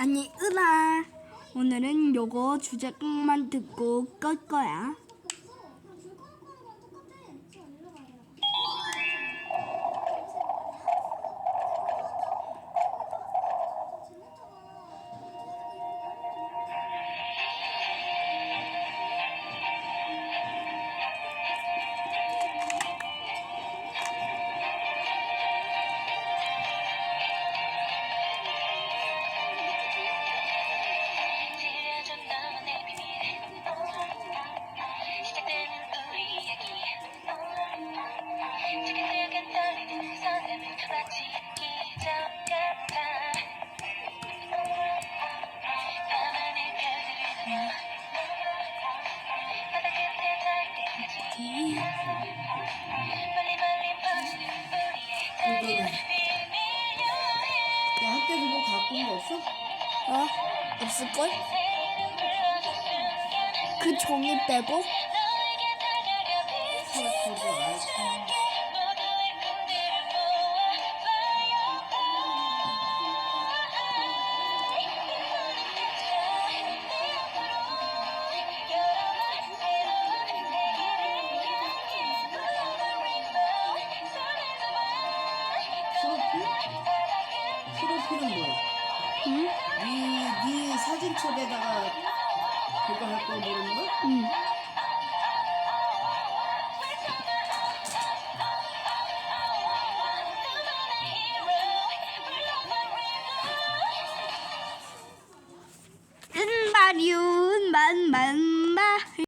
아니, 으아. 오늘은 요거 주제곡만 듣고 끌 거야. 어? 없을걸? 그 종이 빼고? 그 피로피는 뭐야? 응? 네, 네 사진첩에다가 그거 할 거 모르는 거? 응. 뜬바리운 만만